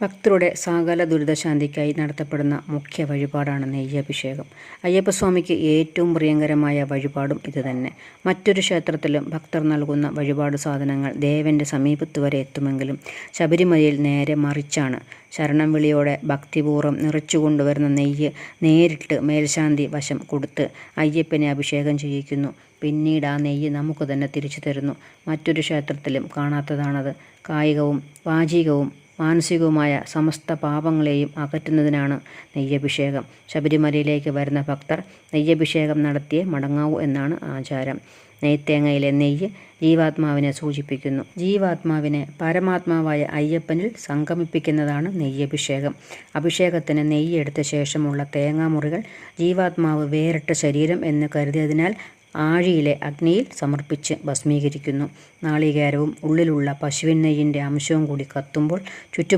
ഭക്തരുടെ സകല ദുരിതശാന്തിക്കായി നടത്തപ്പെടുന്ന മുഖ്യ വഴിപാടാണ് നെയ്യഭിഷേകം. അയ്യപ്പസ്വാമിക്ക് ഏറ്റവും പ്രിയങ്കരമായ വഴിപാടും ഇതുതന്നെ. മറ്റൊരു ക്ഷേത്രത്തിലും ഭക്തർ നൽകുന്ന വഴിപാട് സാധനങ്ങൾ ദേവന്റെ സമീപത്ത് വരെ എത്തുമെങ്കിലും ശബരിമലയിൽ നേരെ മറിച്ചാണ്. ശരണം വിളിയോടെ ഭക്തിപൂർവം നിറച്ചു കൊണ്ടുവരുന്ന നെയ്യ് നേരിട്ട് മേൽശാന്തി വശം കൊടുത്ത് അയ്യപ്പനെ അഭിഷേകം ചെയ്യിക്കുന്നു. പിന്നീട് ആ നെയ്യ് നമുക്ക് തന്നെ തിരിച്ചു തരുന്നു. മറ്റൊരു ക്ഷേത്രത്തിലും കാണാത്തതാണത്. കായികവും വാചികവും മാനസികവുമായ സമസ്ത പാപങ്ങളെയും അകറ്റുന്നതിനാണ് നെയ്യഭിഷേകം. ശബരിമലയിലേക്ക് വരുന്ന ഭക്തർ നെയ്യഭിഷേകം നടത്തിയേ മടങ്ങാവൂ എന്നാണ് ആചാരം. നെയ്ത്തേങ്ങയിലെ നെയ്യ് ജീവാത്മാവിനെ സൂചിപ്പിക്കുന്നു. ജീവാത്മാവിനെ പരമാത്മാവായ അയ്യപ്പനിൽ സംഗമിപ്പിക്കുന്നതാണ് നെയ്യഭിഷേകം. അഭിഷേകത്തിന് നെയ്യ് എടുത്ത ശേഷമുള്ള തേങ്ങാമുറികൾ ജീവാത്മാവ് വേറിട്ട ശരീരം എന്ന് കരുതിയതിനാൽ ആഴിയിലെ അഗ്നിയിൽ സമർപ്പിച്ച് ഭസ്മീകരിക്കുന്നു. നാളികേരവും ഉള്ളിലുള്ള പശുവിൻ നെയ്യിന്റെ അംശവും കൂടി കത്തുമ്പോൾ ചുറ്റുപാ